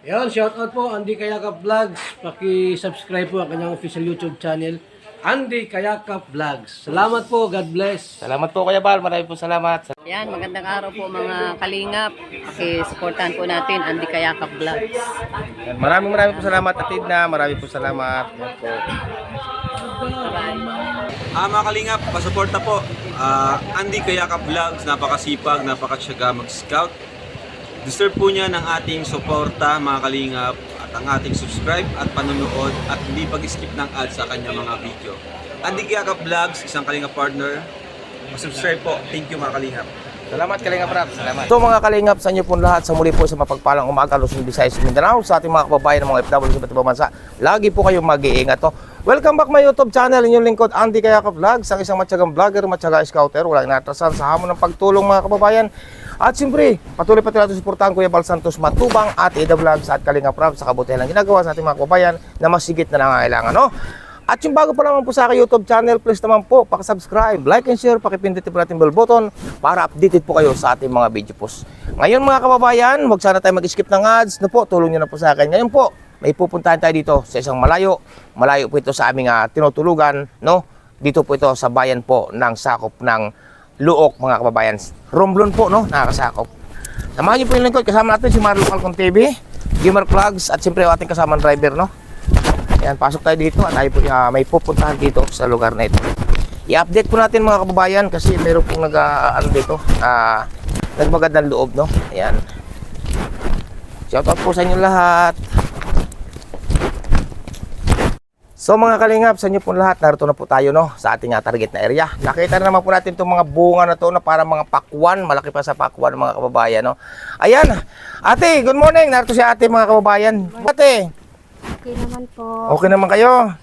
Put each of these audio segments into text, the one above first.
Yan, shout out po Andy Kayakap Vlogs. Paki-subscribe po ang kanyang official YouTube channel, Andy Kayakap Vlogs. Salamat po, God bless. Salamat po Kuya Bal, marami po salamat. Yan, magandang araw po mga kalingap. Pakisuportahan po natin Andy Kayakap Vlogs. Maraming maraming po salamat Atid na, maraming po salamat. Yan po. Ah, mga kalingap, pasuporta po. Ah, Andy Kayaka Vlogs, napakasipag, napakasyaga mag-scout. Deserve po niya ng ating suporta, mga kalingap, at ang ating subscribe at panonood at hindi pag-skip ng ads sa kanya mga video. Andy Kayaka Vlogs, isang kalingap partner. Subscribe po. Thank you mga kalingap. Salamat Kalingap Rap, salamat. So mga Kalingap, sa inyo po lahat, sa muli po sa mapagpalang umaga, Luzon, Visayas, Mindanao, sa ating mga kababayan ng mga FW sa iba't bansa, lagi po kayong mag-iingat. To. Welcome back my YouTube channel, inyong lingkod, Andy Kayaka Vlogs, ang isang matyagang vlogger, matyaga scouter, walang inatrasan sa hamon ng pagtulong mga kababayan. At siyempre, patuloy pa natin suportahan Kuya Bal Santos Matubang at Ida Vlogs at Kalingap Rap sa kabutihan ng ginagawa sa ating mga kababayan na masigit na nangangailangan. No? At yung bago pa naman po sa aking YouTube channel, please naman po, pakisubscribe, like and share, pakipindutin po natin bell button para updated po kayo sa ating mga video posts. Ngayon mga kababayan, huwag sana tayo mag-skip ng ads. No po, tulong nyo na po sa akin. Ngayon po, may pupuntahan tayo dito sa isang malayo. Malayo po ito sa aming ah, tinutulugan, no? Dito po ito sa bayan po ng sakop ng Luok, mga kababayan. Romblon po, no? Nakakasakop. Samahan niyo po yung lingkod. Kasama natin si Marlo Falcon TV, Gamer Vlogs, at siyempre ating kasamang driver, no? Ayan, pasok tayo dito at tayo po, ah, may pupuntahan dito sa lugar na ito. I-update po natin mga kababayan kasi meron pong nag, ah, ano dito, ah, nagmagandang loob, no? Ayan. Shoutout po sa inyo lahat. So mga kalingap, sa inyo po lahat, narito na po tayo no, sa ating ah, target na area. Nakita na naman po natin itong mga bunga na to na para mga pakwan, malaki pa sa pakwan mga kababayan. No? Ayan, ate, good morning. Narito si ate mga kababayan. Ate, Okay naman po. Okay naman kayo?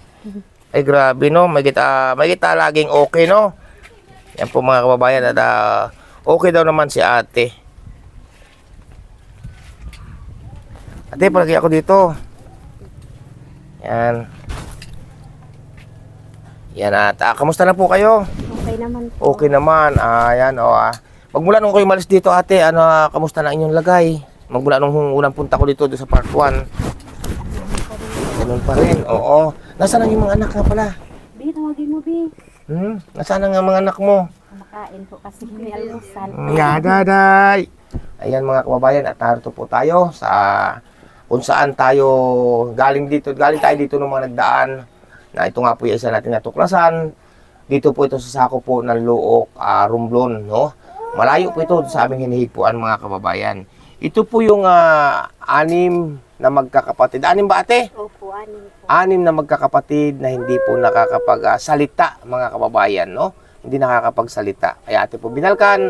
Ay grabe no, may kita, may kita laging okay no. Yan po mga kababayan at ah, okay daw naman si ate. Ate, palagi ako dito. Yan. Yan at ah, kamusta na po kayo? Okay naman po. Okay naman. Ah, yan oh. Ah. Magmula nung kayo malis dito ate, ano, ah, kamusta na inyong lagay? Magmula nung unang punta ko dito doon sa part 1. Ganun pa rin, oo. Nasaan ang yung mga anak nga pala? Bi, tawagin mo, Bi. Hmm? Nasaan ang mga anak mo? Kumakain po kasi may almusal. Yadaday! Ayan mga kababayan, at narito po tayo sa kung saan tayo galing dito. Galing tayo dito ng mga nagdaan na ito nga po yung isa natin natuklasan. Dito po ito sa sako po ng Luok, uh, Romblon, no? Malayo po ito sa aming hinihigpuan mga kababayan. Ito po yung ah, anim na magkakapatid. Anim ba ate? Opo, anin po. anim na magkakapatid na hindi po nakakapagsalita mga kababayan, no? Hindi nakakapagsalita. Kaya ate po binalkan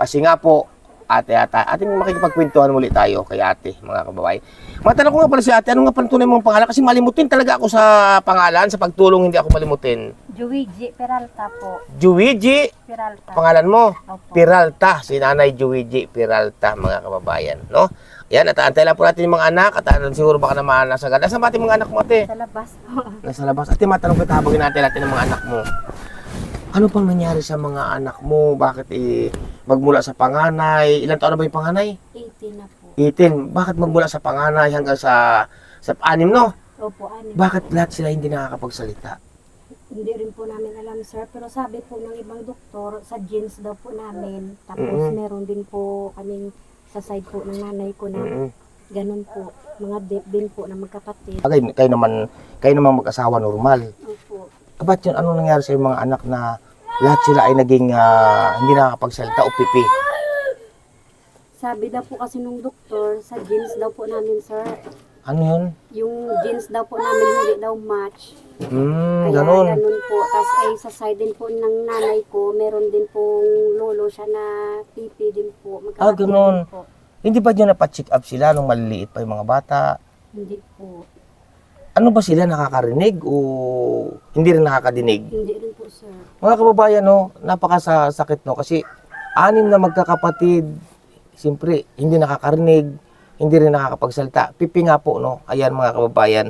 kasi nga po ate ata ating makikipagkwentuhan muli tayo kay ate mga kababayan. Matanong ko nga pala si ate, ano nga pala tunay mong pangalan? Kasi malimutin talaga ako sa pangalan, sa pagtulong hindi ako malimutin. Juigi Peralta po. Juwiji, Peralta. pangalan mo? Opo. Peralta, si Nanay Juwiji Peralta mga kababayan, no? Yan, at antay lang po natin yung mga anak at ano, siguro baka naman nasa ganda. Saan ba ating mga anak mo, ate? Sa labas po. nasa labas. Ate, matanong kita habangin natin natin ng mga anak mo. Ano pang nangyari sa mga anak mo? Bakit eh, magmula sa panganay? Ilan taon na ba yung panganay? 18 na po. 18. Bakit magmula sa panganay hanggang sa sa anim, no? Opo, anin. Bakit lahat sila hindi nakakapagsalita? Hindi rin po namin alam, sir. Pero sabi po ng ibang doktor, sa genes daw po namin. Tapos Mm-mm. meron din po kaming sa side po ng nanay ko na Mm-mm. ganun po. Mga din po na magkapatid. Bagay, kayo naman, kayo naman mag-asawa normal. Opo. Ba't yun? Ano nangyari sa mga anak na lahat sila ay naging ah, hindi nakakapagsalita o pipi? Sabi daw po kasi nung doktor, sa genes daw po namin, sir. Ano yun? Yung genes daw po namin hindi daw match. Hmm, Kaya ganun. ganun po. Tapos ay sa side din po ng nanay ko, meron din pong lolo siya na pipi din po. Magkakapatid Ah, ganun. Po. Hindi ba dyan napacheck up sila nung maliliit pa yung mga bata? Hindi po. Ano ba sila nakakarinig o hindi rin nakakadinig? Hindi rin po, sir. Mga kababayan, no, napakasakit no kasi anim na magkakapatid, siyempre hindi nakakarinig, hindi rin nakakapagsalita. Pipi nga po, no. Ayan mga kababayan.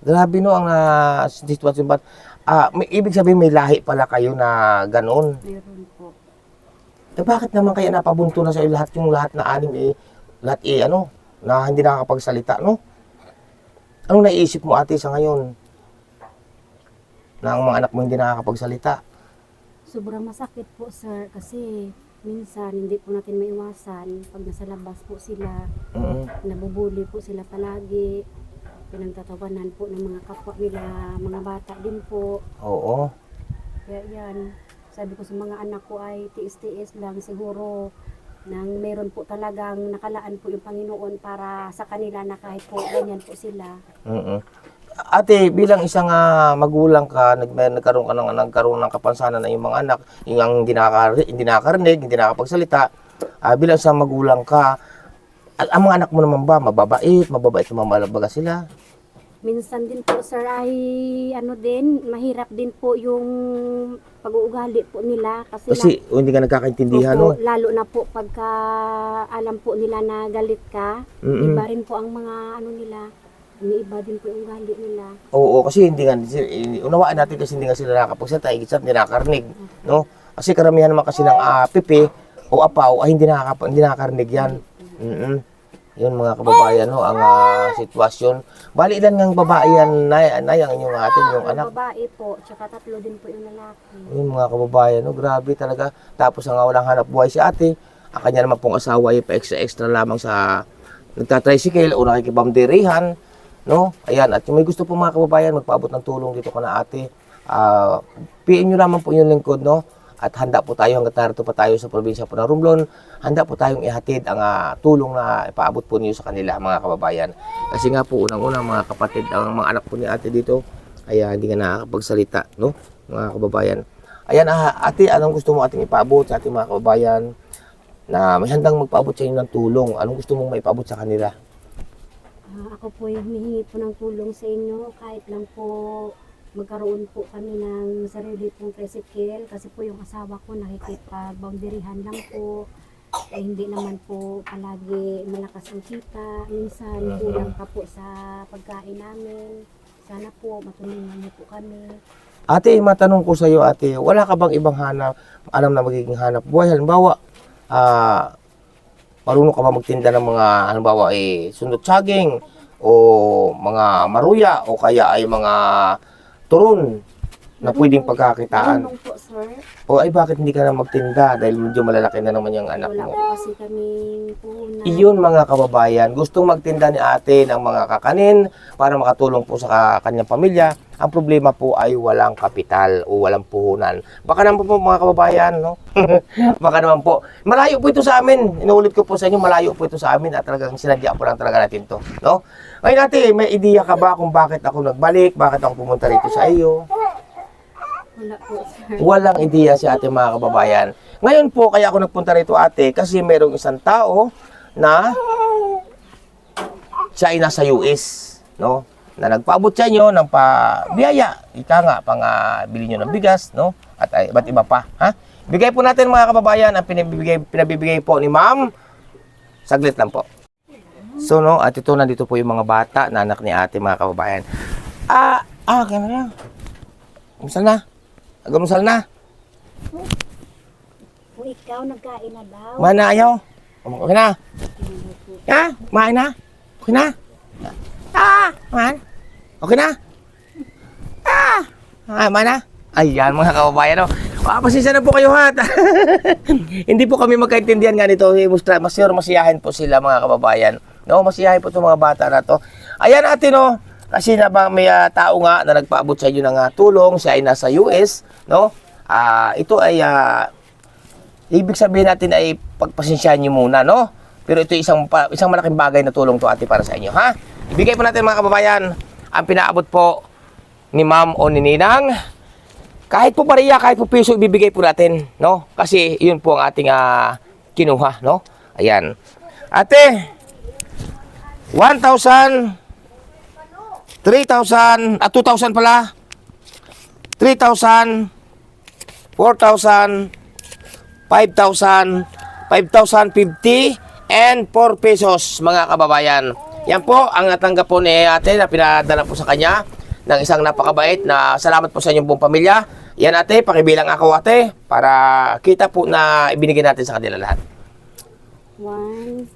Grabe no ang uh, sitwasyon ba? Ah, may ibig sabihin may lahi pala kayo na ganoon. Meron po. Eh bakit naman kaya napabunto na sa lahat yung lahat na anim eh lahat eh ano, na hindi nakakapagsalita, no? Anong naiisip mo ate sa ngayon? Na ang mga anak mo hindi nakakapagsalita. Sobrang masakit po sir kasi minsan hindi po natin maiwasan pag nasa labas po sila, Mm. nabubuli po sila palagi, pinagtatawanan po ng mga kapwa nila, mga bata din po. Oo. Kaya yan, sabi ko sa mga anak ko ay tiis-tiis lang siguro nang meron po talagang nakalaan po yung Panginoon para sa kanila na kahit po ganyan po sila. Mm. Ate, bilang isang ah, magulang ka, nag, may- nagkaroon ka ng, nagkaroon ng kapansanan na yung mga anak, yung ang hindi, nakakari, hindi nakakarinig, hindi nakakapagsalita, ah, bilang isang magulang ka, at ang mga anak mo naman ba, mababait, mababait naman malabaga sila? Minsan din po sir ay ano din, mahirap din po yung pag-uugali po nila kasi, Kasi oh, hindi ka nagkakaintindihan, Opo, no? lalo na po pagka alam po nila na galit ka, Mm-mm. iba rin po ang mga ano nila, umiiba din po yung ugali nila. Oo, kasi hindi nga, unawaan natin kasi hindi nga sila nakakapagsalita, higit sa hindi nakakarinig, no? Kasi karamihan naman kasi ng ah, pipi o apaw ay hindi, nakakap hindi nakakarinig yan. mm Yun mga kababayan, no, ang ah, sitwasyon. Bali ilan ng babae yan, nay, nay ang inyong atin, yung anak. babae po, tsaka tatlo din po yung lalaki. Yun mga kababayan, no, grabe talaga. Tapos ang walang hanap buhay si ate, ang kanya naman pong asawa ay pa-extra-extra lamang sa nagtatricycle o nakikibamderihan, no? Ayan, at yung may gusto po mga kababayan, magpaabot ng tulong dito ka na ate. Ah, PM nyo lamang po yung lingkod, no? At handa po tayo hanggat narito pa tayo sa probinsya po ng Romblon. Handa po tayong ihatid ang ah, tulong na ipaabot po niyo sa kanila mga kababayan. Kasi nga po unang-una mga kapatid, ang mga anak po ni ate dito ay ah, hindi nga nakakapagsalita, no? Mga kababayan. Ayan, ah, ate, anong gusto mo ating ipaabot sa ating mga kababayan na may handang magpaabot sa inyo ng tulong? Anong gusto mong maipaabot sa kanila? Ah, ako po yung humihingi po ng tulong sa inyo kahit lang po magkaroon po kami ng sarili pong tricycle kasi po yung asawa ko nakikipag-boundaryhan lang po. Eh, hindi naman po palagi malakas ang kita. Minsan kulang pa po sa pagkain namin. Sana po matulungan niyo po kami. Ate, matanong ko sa iyo, ate, wala ka bang ibang hanap, alam na magiging hanap buhay? Halimbawa, ah, marunong ka ba magtinda ng mga, halimbawa, eh, sundot saging, o mga maruya, o kaya ay mga 또런 na pwedeng pagkakitaan? Marunong po sir O ay bakit hindi ka na magtinda dahil medyo malalaki na naman yung anak wala mo? po kasi kaming puhunan Iyon mga kababayan, gustong magtinda ni ate ng mga kakanin para makatulong po sa ka- kanyang pamilya. Ang problema po ay walang kapital o walang puhunan. Baka naman po mga kababayan, no? Baka naman po. Malayo po ito sa amin. Inuulit ko po sa inyo, malayo po ito sa amin at talagang sinadya po lang talaga natin to, no? Ngayon ate, may ideya ka ba kung bakit ako nagbalik, bakit ako pumunta rito sa iyo? Walang ideya si ate mga kababayan. Ngayon po, kaya ako nagpunta rito ate, kasi merong isang tao na siya ay nasa US, no? Na nagpaabot sa inyo ng pabiyaya, ika nga, pang bili nyo ng bigas, no? At ay, iba't iba pa, ha? Bigay po natin mga kababayan ang pinabibigay, pinabibigay po ni ma'am. Saglit lang po. So, no, at ito nandito po yung mga bata na anak ni ate mga kababayan. Ah, ah, gano'n lang. Kumusta na? Agamisal na. kung ikaw nagkain na daw Mana ayaw. Okay na. Ha? Kumain na? Okay na? Ah! Man? Okay na? Ah! Ah, mana? Ayan mga kababayan. Oh. Ah, pasensya na po kayo ha. Hindi po kami magkaintindihan nga nito. Eh, Mas, mas masiyahin po sila mga kababayan. No, masiyahin po itong mga bata na to. Ayan ate no. Kasi na ba may ah, tao nga na nagpaabot sa inyo ng ah, tulong, siya ay nasa US, no? Ah, ito ay ah, ibig sabihin natin ay pagpasensyahan niyo muna, no? Pero ito isang isang malaking bagay na tulong to ate para sa inyo, ha? Ibigay po natin mga kababayan ang pinaabot po ni Ma'am o ni Ninang. Kahit po pariya, kahit po piso ibibigay po natin, no? Kasi yun po ang ating ah, kinuha, no? Ayan. Ate, 1,000 3,000, at 2,000 pala. 3,000, 4,000, 5,000, 5,050, and 4 pesos mga kababayan. Yan po ang natanggap po ni ate na pinadala po sa kanya ng isang napakabait na salamat po sa inyong buong pamilya. Yan ate, pakibilang ako ate para kita po na ibinigay natin sa kanila lahat. One,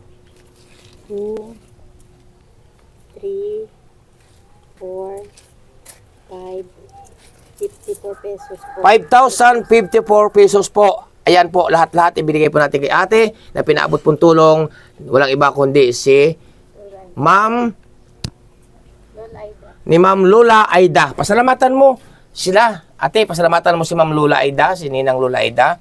two, 3, 4, 5, 54 pesos po. 5,054 pesos po. Ayan po, lahat-lahat ibinigay po natin kay ate na pinaabot pong tulong. Walang iba kundi si Ma'am ni Ma'am Lola Aida. Pasalamatan mo sila. Ate, pasalamatan mo si Ma'am Lola Aida, si Ninang Lola Aida.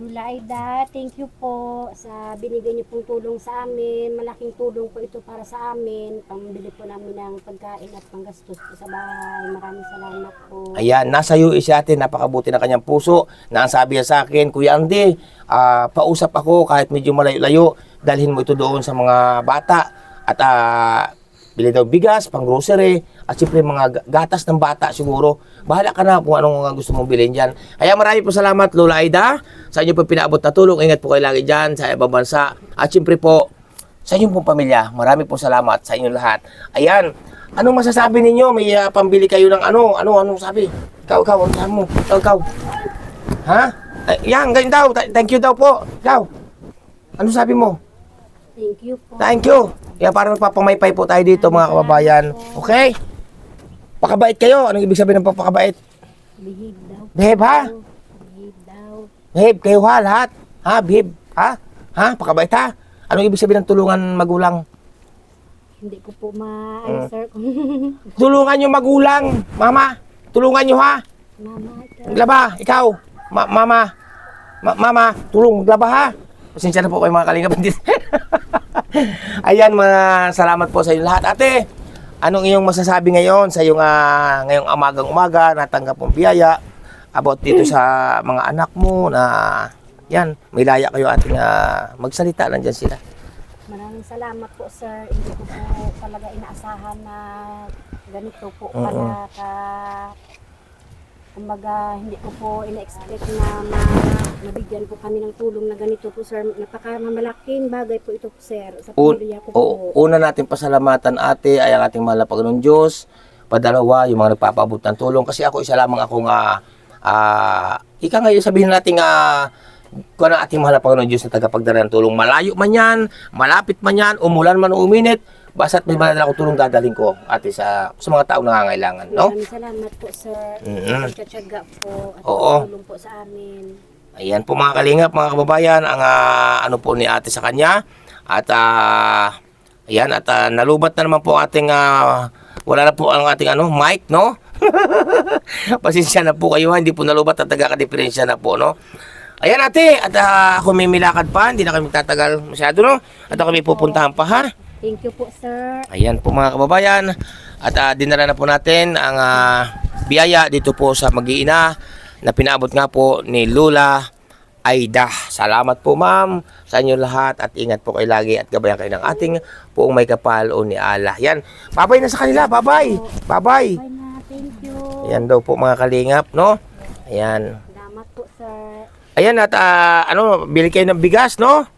Lula Aida, thank you po sa binigay niyo pong tulong sa amin. Malaking tulong po ito para sa amin. Pambili po namin ng pagkain at panggastos po sa bahay. Maraming salamat po. Ayan, nasa iyo si ate, napakabuti ng kanyang puso. Na ang sabi niya sa akin, Kuya Andy, ah, pausap ako kahit medyo malayo-layo, dalhin mo ito doon sa mga bata. At ah, bili daw bigas, pang grocery, at siyempre mga ga- gatas ng bata siguro. Bahala ka na kung anong gusto mong bilhin dyan. Kaya marami po salamat, Lola Aida, sa inyo po pinaabot na tulong. Ingat po kayo lagi dyan sa ibang bansa. At siyempre po, sa inyong pong pamilya, marami po salamat sa inyong lahat. Ayan, anong masasabi ninyo? May ah, pambili kayo ng ano? Ano, anong sabi? Ikaw, ikaw, ano sabi mo? Ikaw, ikaw. Ha? Ay, yan, ganyan daw. Th- Thank you daw po. Ikaw. Ano sabi mo? Thank you po. Thank you. Yan, para magpapamaypay po tayo dito, mga kababayan. Okay? Pakabait kayo. Anong ibig sabihin ng pakabait? Behave daw. Behave, ha? Behave daw. Behave kayo ha, lahat. Ha, behave. Ha? Ha? Pakabait ha? Anong ibig sabihin ng tulungan magulang? Hindi ko po ma-answer kung Tulungan nyo magulang, mama. Tulungan nyo ha. mama ito. Maglaba, ikaw. Ma- mama. Ma- mama, tulong maglaba ha. Pasensya na po kayo mga kalingap. Ayan, mga salamat po sa inyo lahat. Ate, anong iyong masasabi ngayon sa iyong ah, ngayong amagang umaga natanggap mong biyaya about dito sa mga anak mo na yan, may laya kayo ating ah, magsalita nandyan sila. Maraming salamat po sir. Hindi ko po talaga inaasahan na ganito po Oo. pala ka kumbaga hindi ko po ina-expect na ma mabigyan po kami ng tulong na ganito po sir. Napakamalaking bagay po ito po sir sa pamilya ko po. o, una natin pasalamatan ate ay ang ating mahal na Panginoon Diyos. Padalawa, yung mga nagpapabot ng tulong. Kasi ako, isa lamang ako nga, ah, ika ngayon sabihin natin nga, kung ang ating mahal na Panginoon Diyos na tagapagdala ng tulong. Malayo man yan, malapit man yan, umulan man o uminit, basta't may madala ko tulong dadaling ko ate sa, sa mga taong nangangailangan, no? Maraming salamat po sir. Mm-mm. Pagtsatsaga po at Oo. tulong po sa amin. Ayan po mga kalingap, mga kababayan, ang ah, ano po ni ate sa kanya. At ah, ayan, at ah, nalubat na naman po ating, ah, wala na po ang ating ano, mic, no? Pasensya na po kayo, ha, hindi po nalubat at nagkakadiferensya na po, no? Ayan ate, at ah, ako may milakad pa, hindi na kami tatagal masyado, no? At ako may pupuntahan pa, ha? Thank you po sir. Ayan po mga kababayan. At ah, dinala na po natin ang ah, biyaya dito po sa Mag-iina na pinaabot nga po ni Lula Aida. Salamat po ma'am sa inyo lahat at ingat po kayo lagi at gabayan kayo ng ating puong may kapal o ni Allah. Yan. Babay na sa kanila. Babay. Babay. Bye na. Thank you. Ayan daw po mga kalingap, no? Ayan. Salamat po sir. Ayan at ah, ano, bili kayo ng bigas, no?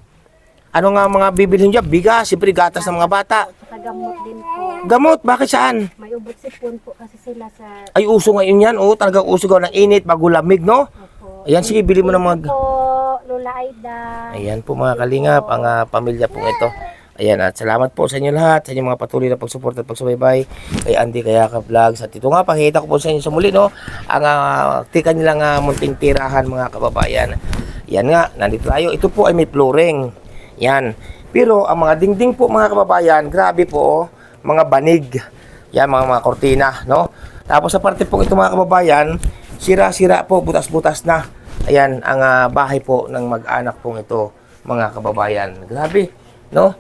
Ano nga mga bibilhin niyo? Bigas, siyempre gatas ng mga bata. Tagamot din po. Gamot, bakit saan? May ubot sipon po kasi sila sa Ay, uso ngayon yan. Oo, talagang uso gawa ng init, bago lamig, no? Opo. Ayan, sige, bili mo ng mga... po, Lola Aida. Ayan po mga kalingap, ang ah, pamilya pong ito. Ayan, at salamat po sa inyo lahat, sa inyong mga patuloy na pagsuporta at pagsubaybay kay Andy Kayaka Vlogs. At ito nga, pakita ko po sa inyo sa muli, no? Ang uh, tika nilang ah, munting tirahan, mga kababayan. Yan nga, nandito tayo. Ito po ay may flooring. Yan. Pero ang mga dingding po, mga kababayan, grabe po, oh, mga banig. Yan, mga mga kortina, no? Tapos sa parte po ito, mga kababayan, sira-sira po, butas-butas na. Ayan, ang ah, bahay po ng mag-anak pong ito, mga kababayan. Grabe, no?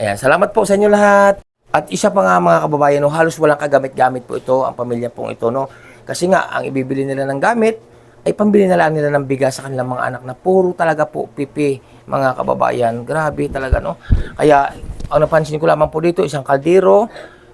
Ayan, salamat po sa inyo lahat. At isa pa nga mga kababayan, no, halos walang kagamit-gamit po ito, ang pamilya pong ito, no? Kasi nga, ang ibibili nila ng gamit, ay pambili na lang nila ng bigas sa kanilang mga anak na puro talaga po pipi, mga kababayan. Grabe talaga, no? Kaya, ang napansin ko lamang po dito, isang kaldero,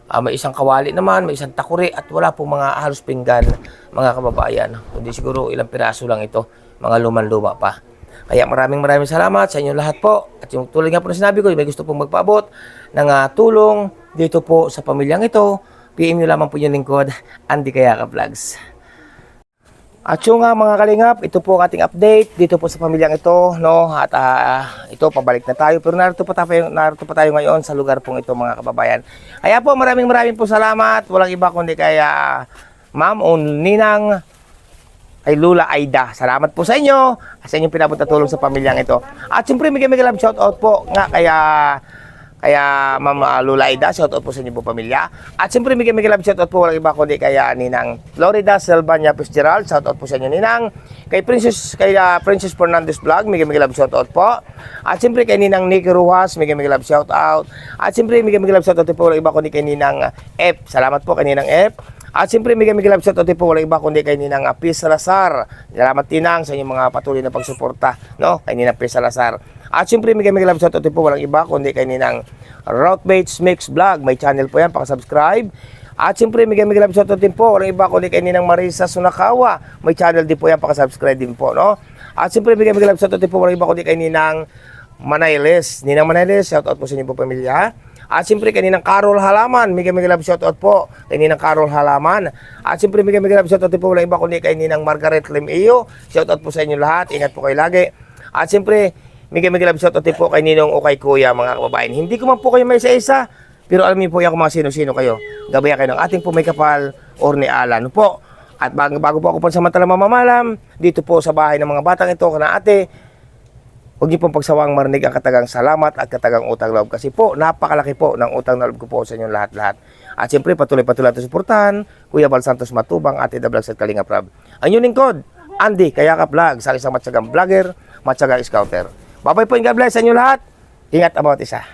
ah, may isang kawali naman, may isang takuri, at wala po mga halos pinggan, mga kababayan. Kundi siguro ilang piraso lang ito, mga luman-luma pa. Kaya maraming maraming salamat sa inyo lahat po. At yung tulad nga po na sinabi ko, may gusto pong magpaabot ng ah, tulong dito po sa pamilyang ito, PM nyo lamang po yung lingkod, Andy Kayaka Vlogs. At yung nga mga kalingap, ito po ang ating update dito po sa pamilyang ito, no? At ah, ito pabalik na tayo pero narito pa tayo narito pa tayo ngayon sa lugar pong ito mga kababayan. Kaya po maraming maraming po salamat. Walang iba kundi kaya Ma'am o Ninang ay Lula Aida. Salamat po sa inyo sa inyong pinapunta tulong sa pamilyang ito. At siyempre, may love shout out po nga kaya kaya Ma'am uh, Lula Aida, shout out po sa inyo po pamilya. At siyempre, may may love shout out po walang iba kundi kaya Ninang Florida Selvania Fitzgerald, shout out po sa inyo Ninang. Kay Princess kay uh, Princess Fernandez Vlog, may may love shout out po. At siyempre kay Ninang Nicky Ruas, may may love shout out. At siyempre, may may love shout out po walang iba kundi kay Ninang F. Salamat po kay Ninang F. At siyempre, may kami love shout out po, walang iba kundi kay Ninang uh, Pis Salazar. Salamat Tinang sa inyong mga patuloy na pagsuporta, no? Kay Ninang Pis Salazar. At siyempre, may kami love shout out po, walang iba kundi kay Ninang Routemates Mix Vlog. May channel po yan, pakasubscribe. At siyempre, may kami love shout out din po, walang iba kundi kay Ninang Marisa Sunakawa. May channel din po yan, pakasubscribe din po, no? At siyempre, may kami love shout out din po, walang iba kundi kay Ninang Manailes. Ninang Manailes, shout out po sa inyo po pamilya. At siyempre kaninang Carol Halaman, may kami love shoutout po kay Ninang Carol Halaman. At siyempre may kami love shoutout po wala iba kundi kay Ninang Margaret Limeo. Shoutout po sa inyo lahat, ingat po kayo lagi. At siyempre may kami love shoutout po kay Ninong o kay Kuya mga kababayan. Hindi ko man po kayo may isa-isa, pero alam niyo po yan kung mga sino-sino kayo. Gabayan kayo ng ating po may kapal or ni Alan po. At bago, bago po ako pansamantalang mamamalam, dito po sa bahay ng mga batang ito, kana ate, Huwag niyo pong pagsawang marinig ang katagang salamat at katagang utang loob kasi po napakalaki po ng utang na loob ko po sa inyo lahat-lahat. At siyempre patuloy-patuloy natin suportahan Kuya Bal Santos Matubang, Ate The Vlogs at Kalinga Prab. Ang inyong lingkod, Andy Kayaka Vlog, sa isang matsagang vlogger, matsagang scouter. Bye-bye po God bless sa inyo lahat. Ingat about isa.